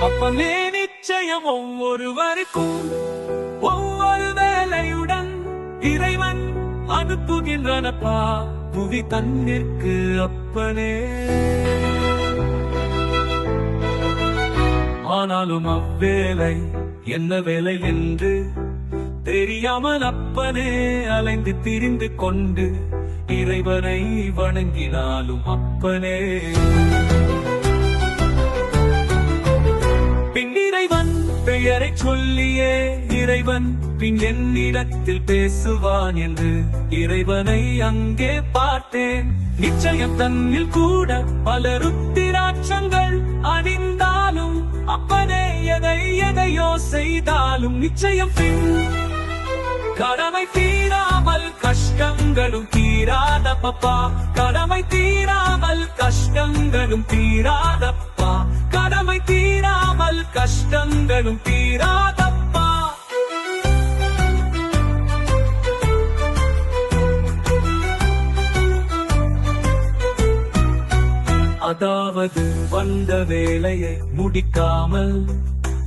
அப்பமே நிச்சயம் ஒவ்வொருவருக்கும் ஒவ்வொரு வேலையுடன் இறைவன் அனுப்புகின்றனப்பா புவி தன்னிற்கு அப்பனே. ஆனாலும் அவ்வேலை என்ன வேலை என்று தெரியாமல் அப்பனே அலைந்து திரிந்து கொண்டு இறைவனை வணங்கினாலும் அப்பனே. பெயரை சொல்லியே இறைவன். பின் என்னிடத்தில் பேசுவான் என்று இறைவனை அங்கே பார்த்தேன். நிச்சயம் தன்னில் கூட பல ருத்திராட்சங்கள் அணிந்தாலும் அப்பனே எதை எதையோ செய்தாலும் நிச்சயம் பின் கடமை தீராமல் கஷ்டங்களும் தீராத பப்பா கடமை தீராமல் கஷ்டங்களும் தீராத கஷ்டங்களும் தீராதப்பா. அதாவது வந்த வேலையை முடிக்காமல்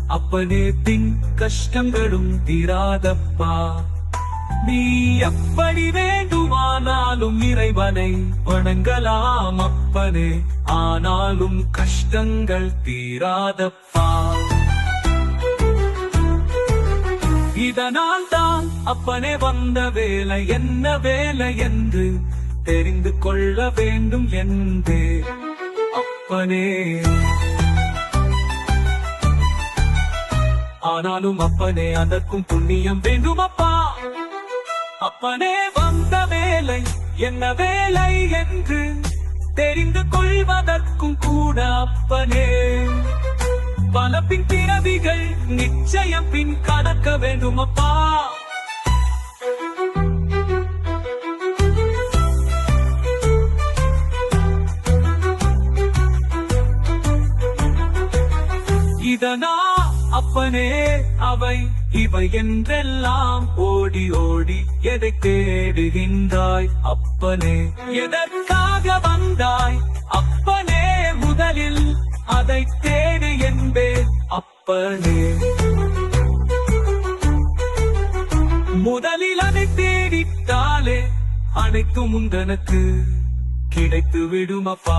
அப்பனே தின் கஷ்டங்களும் தீராதப்பா. நீ எப்படி வேண்டுமானாலும் இறைவனை வணங்கலாம் அப்பனே ஆனாலும் கஷ்டங்கள் தீராதப்பா. இதனால் தான் அப்பனே வந்த வேலை என்ன வேலை என்று தெரிந்து கொள்ள வேண்டும் என்றே. அப்பனே. ஆனாலும் அப்பனே அதற்கும் புண்ணியம் வேண்டும் அப்பா. அப்பனே வந்த வேலை என்ன வேலை என்று தெரிந்து கொள்வதற்கும் கூட அப்பனே. பல பின் பிறவிகள் நிச்சயம் பின் இருக்க வேண்டும் அப்பா இதனா அப்பனே அவை இவை என்றெல்லாம் ஓடி ஓடி எதை தேடுகின்றாய் அப்பனே. எதற்காக வந்தாய் அப்பனே முதலில் அதை தேடு என்பேன் அப்பனே. அனைத்தும் உந்தனக்கு கிடைத்து விடும் அப்பா